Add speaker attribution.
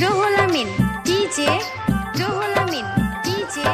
Speaker 1: জোহলামিন DJ জোহলামিন DJ.